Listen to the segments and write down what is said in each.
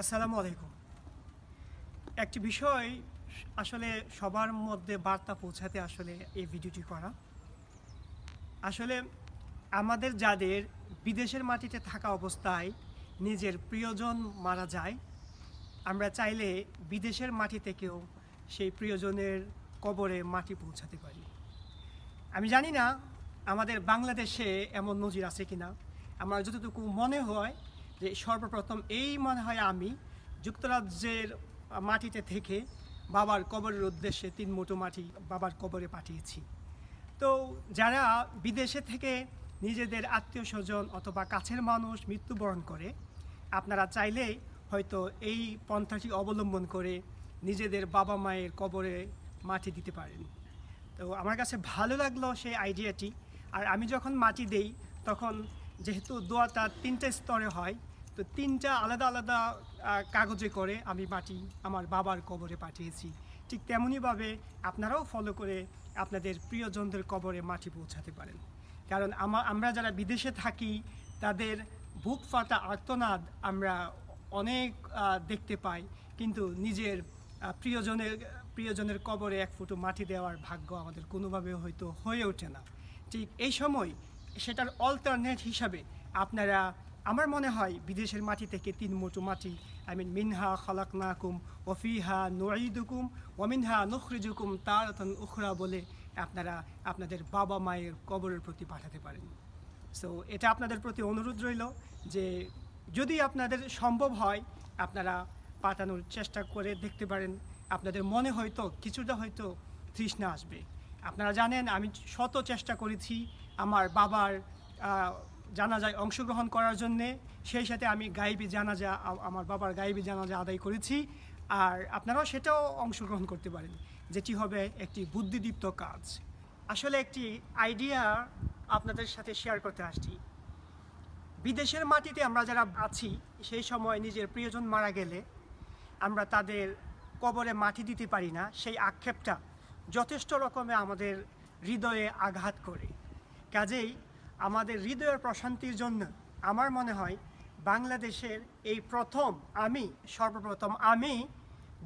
আসসালামু আলাইকুম। একটি বিষয় আসলে সবার মধ্যে বার্তা পৌঁছাতে আসলে এই ভিডিওটি করা। আসলে আমাদের যাদের বিদেশের মাটিতে থাকা অবস্থায় নিজের প্রিয়জন মারা যায়, আমরা চাইলে বিদেশের মাটি থেকেও সেই প্রিয়জনের কবরে মাটি পৌঁছাতে পারি। আমি জানি না আমাদের বাংলাদেশে এমন নজির আছে কিনা। আমার যতটুকু মনে হয় যে সর্বপ্রথম এই মনে হয় আমি যুক্তরাজ্যের মাটিতে থেকে বাবার কবরের উদ্দেশ্যে তিন মুঠো মাটি বাবার কবরে পাঠিয়েছি। তো যারা বিদেশে থেকে নিজেদের আত্মীয় স্বজন অথবা কাছের মানুষ মৃত্যুবরণ করে, আপনারা চাইলে হয়তো এই পন্থাটি অবলম্বন করে নিজেদের বাবা মায়ের কবরে মাটি দিতে পারেন। তো আমার কাছে ভালো লাগল সেই আইডিয়াটি। আর আমি যখন মাটি দেই, তখন যেহেতু দোয়াটা তিনটে স্তরে হয় তো তিনটা আলাদা আলাদা কাগজে করে আমি মাটি আমার বাবার কবরে পাঠিয়েছি। ঠিক তেমনইভাবে আপনারাও ফলো করে আপনাদের প্রিয়জনদের কবরে মাটি পৌঁছাতে পারেন। কারণ আমা- আমরা যারা বিদেশে থাকি, তাদের বুক ফাটা আর্তনাদ আমরা অনেক দেখতে পাই। কিন্তু নিজের প্রিয়জনের প্রিয়জনের কবরে এক ফুটো মাটি দেওয়ার ভাগ্য আমাদের কোনোভাবে হয়তো হয়ে ওঠে না। ঠিক এই সময় সেটার অল্টারনেট হিসাবে আপনারা আমার মনে হয় বিদেশের মাটি থেকে তিন মুঠো মাটি আই মিন মিনহা খলাক নাকুম ওফিহা নুঈদুকুম ওমিনহা নুখরিজুকুম তারাতন উখরা বলে আপনারা আপনাদের বাবা মায়ের কবরের প্রতি পাঠাতে পারেন। সো এটা আপনাদের প্রতি অনুরোধ রইল যে যদি আপনাদের সম্ভব হয়, আপনারা পাঠানোর চেষ্টা করে দেখতে পারেন, আপনাদের মনে হয়তো কিছুটা হয়তো তৃষ্ণা আসবে। আপনারা জানেন, আমি শত চেষ্টা করেছি আমার বাবার জানাজায় অংশগ্রহণ করার জন্যে, সেই সাথে আমি গাইবি জানাজা আমার বাবার গাইবি জানাজা আদায় করেছি। আর আপনারাও সেটাও অংশগ্রহণ করতে পারেন, যেটি হবে একটি বুদ্ধিদীপ্ত কাজ। আসলে একটি আইডিয়া আপনাদের সাথে শেয়ার করতে আসছি। বিদেশের মাটিতে আমরা যারা আছি, সেই সময় নিজের প্রিয়জন মারা গেলে আমরা তাদের কবরে মাটি দিতে পারি না। সেই আক্ষেপটা যথেষ্ট রকমে আমাদের হৃদয়ে আঘাত করে। কাজেই আমাদের হৃদয়ের প্রশান্তির জন্য আমার মনে হয় বাংলাদেশের এই প্রথম আমি, সর্বপ্রথম আমি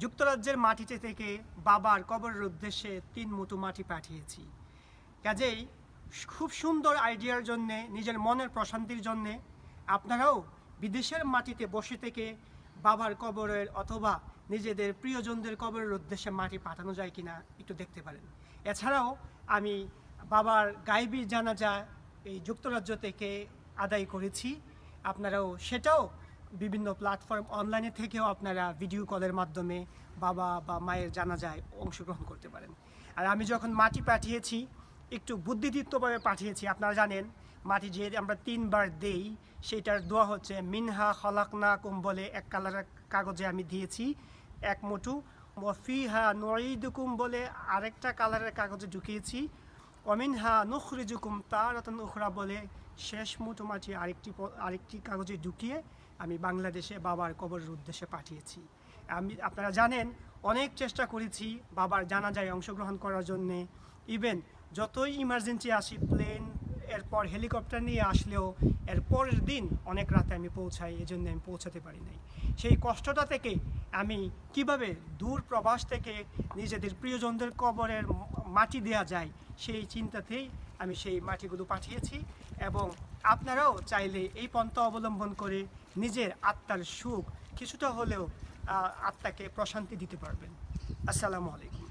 যুক্তরাজ্যের মাটিতে থেকে বাবার কবরের উদ্দেশ্যে তিন মুঠো মাটি পাঠিয়েছি। কাজেই খুব সুন্দর আইডিয়ার জন্যে, নিজের মনের প্রশান্তির জন্যে আপনারাও বিদেশের মাটিতে বসে থেকে বাবার কবরের অথবা নিজেদের প্রিয়জনদের কবরের উদ্দেশ্যে মাটি পাঠানো যায় কিনা একটু দেখতে পারেন। এছাড়াও আমি বাবার গাইবি জানাজা এই যুক্তরাজ্য থেকে আদায় করেছি। আপনারাও সেটাও বিভিন্ন প্ল্যাটফর্ম অনলাইনে থেকেও আপনারা ভিডিও কলের মাধ্যমে বাবা বা মায়ের জানাজায় অংশগ্রহণ করতে পারেন। আর আমি যখন মাটি পাঠিয়েছি, একটু বুদ্ধিদীপ্তভাবে পাঠিয়েছি, আপনারা জানেন, মাটি যে আমরা তিনবার দেই, সেটার দোয়া হচ্ছে, মিনহা খলাকনা কুম বলে এক কালারের কাগজে আমি দিয়েছি, এক মুঠু। মফিহা নঈদুকুম বলে আরেকটা কালারের কাগজে ঢুকিয়েছি অমিনহা নুখরিজুকুম তারাতন উখরা বলে শেষ মুঠো মাটি আরেকটি আরেকটি কাগজে ঢুকিয়ে আমি বাংলাদেশে বাবার কবরের উদ্দেশ্যে পাঠিয়েছি। আমি, আপনারা জানেন, অনেক চেষ্টা করেছি বাবার জানাজায় অংশগ্রহণ করার জন্যে। ইভেন যতই ইমার্জেন্সি আসি প্লেন এরপর হেলিকপ্টার নিয়ে আসলেও এর পরের দিন অনেক রাতে আমি পৌঁছাই এই জন্য আমি পৌঁছাতে পারি নাই। সেই কষ্টটা থেকে আমি কীভাবে দূর প্রবাস থেকে নিজেদের প্রিয়জনদের কবরের মাটি দেওয়া যায় সেই চিন্তাতেই আমি সেই মাটিগুলো পাঠিয়েছি এবং আপনারাও চাইলে এই পন্থা অবলম্বন করে নিজের আত্মার সুখ কিছুটা হলেও আত্মাকে প্রশান্তি দিতে পারবেন। আসসালামু আলাইকুম।